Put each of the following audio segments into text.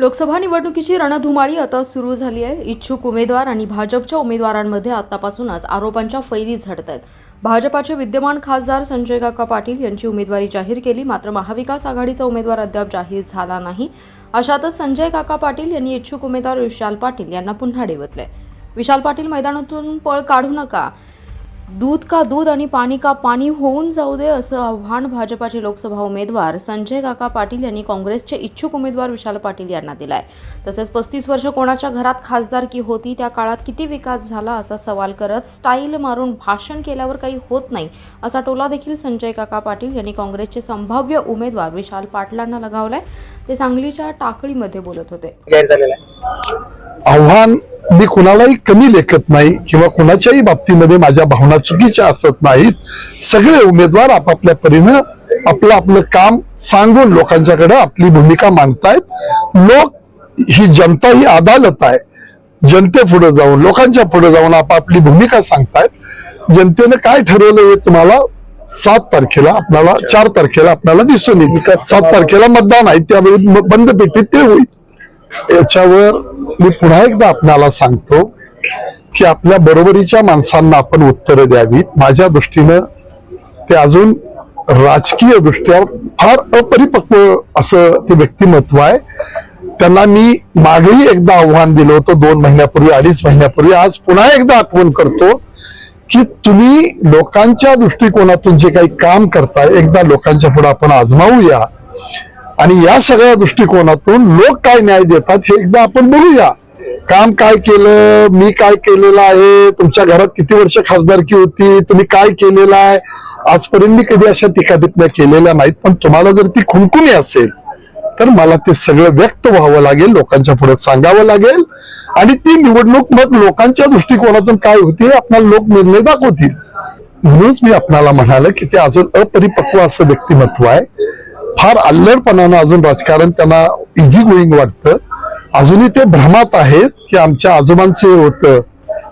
लोकसभा निवडणुकीची रणधुमाळी आता सुरू झाली आहे. इच्छुक उमेदवार आणि भाजपच्या उमेदवारांमध्ये आतापासूनच आरोपांच्या फैरी झडत आहेत भाजपाचे विद्यमान खासदार संजय काका पाटील यांची उमेदवारी जाहीर केली मात्र महाविकास आघाडीचा उमेदवार अद्याप जाहीर झाला नाही. अशातच संजय काका पाटील यांनी इच्छुक उमेदवार विशाल पाटील यांना पुन्हा डेवचले विशाल पाटील मैदानातून पळ काढू नका. दूध का दूध आणि पाणी का पाणी होऊन जाऊ दे असं आव्हान भाजपाचे लोकसभा उमेदवार संजय काका पाटील यांनी काँग्रेसचे इच्छुक उमेदवार विशाल पाटील यांना दिलाय. तसेच पस्तीस वर्ष कोणाच्या घरात खासदारकी होती त्या काळात किती विकास झाला असा सवाल करत स्टाईल मारून भाषण केल्यावर काही होत नाही असा टोला देखील संजय काका पाटील यांनी काँग्रेसचे संभाव्य उमेदवार विशाल पाटलांना लगावलाय. ते सांगलीच्या टाकळीमध्ये बोलत होते. आव्हान मी कुणालाही कमी लेखत नाही किंवा कुणाच्याही बाबतीमध्ये माझ्या भावना चुकीच्या असत नाहीत. सगळे उमेदवार आपापल्या परीनं आपलं आपलं काम सांगून लोकांच्याकडे आपली भूमिका मांडतायत. लोक ही जनता ही अदालत आहे. जनते पुढे जाऊन लोकांच्या पुढे जाऊन आपापली भूमिका सांगतायत. जनतेनं काय ठरवलं हे तुम्हाला सात तारखेला आपल्याला चार तारखेला आपल्याला दिसून येईल. सात तारखेला मतदान आहे त्यावेळी बंद पेटीत ते होईल. याच्यावर मी पुन्हा एकदा आपणाला सांगतो की आपल्या बरोबरीच्या माणसांना आपण उत्तरं द्यावीत. माझ्या दृष्टीनं ते अजून राजकीय दृष्ट्या फार अपरिपक्व असं ते व्यक्तिमत्व आहे. त्यांना मी मागेही एकदा आव्हान दिलं होतं दोन महिन्यापूर्वी अडीच महिन्यापूर्वी. आज पुन्हा एकदा आठवण करतो की तुम्ही लोकांच्या दृष्टिकोनातून जे काही काम करताय एकदा लोकांच्या पुढे आपण आजमावूया आणि या सगळ्या दृष्टिकोनातून लोक काय न्याय देतात हे एकदा आपण बघूया काम काय केलं मी काय केलेलं आहे तुमच्या घरात किती वर्ष खासदारकी होती तुम्ही काय केलेलं आहे? आजपर्यंत मी कधी अशा टीकाटिप्पण्या केलेल्या नाहीत पण तुम्हाला जर ती खुनकुनी असेल तर मला ते सगळं व्यक्त व्हावं लागेल लोकांच्या पुढे सांगावं लागेल. आणि ती निवडणूक मग लोकांच्या दृष्टिकोनातून काय होती आपल्याला लोक निर्णय दाखवतील. म्हणूनच मी आपणाला म्हणाल की ते अजून अपरिपक्व असं व्यक्तिमत्व आहे. फार अल्लडपणानं अजून राजकारण त्यांना इझी गोईंग वाटतं. अजूनही ते भ्रमात आहेत की आमच्या आजोबांचं हे होतं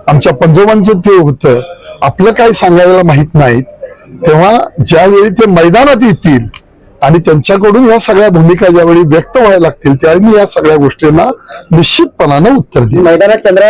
आमच्या पंजोबांचं ते होतं. आपलं काय सांगायला माहीत नाही तेव्हा ज्यावेळी ते मैदानात येतील आणि त्यांच्याकडून या सगळ्या भूमिका ज्यावेळी व्यक्त व्हायला लागतील त्यावेळी मी या सगळ्या गोष्टींना निश्चितपणानं उत्तर देईन. मैदानात चंद्र